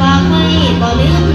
บอกไว้บ่ลืม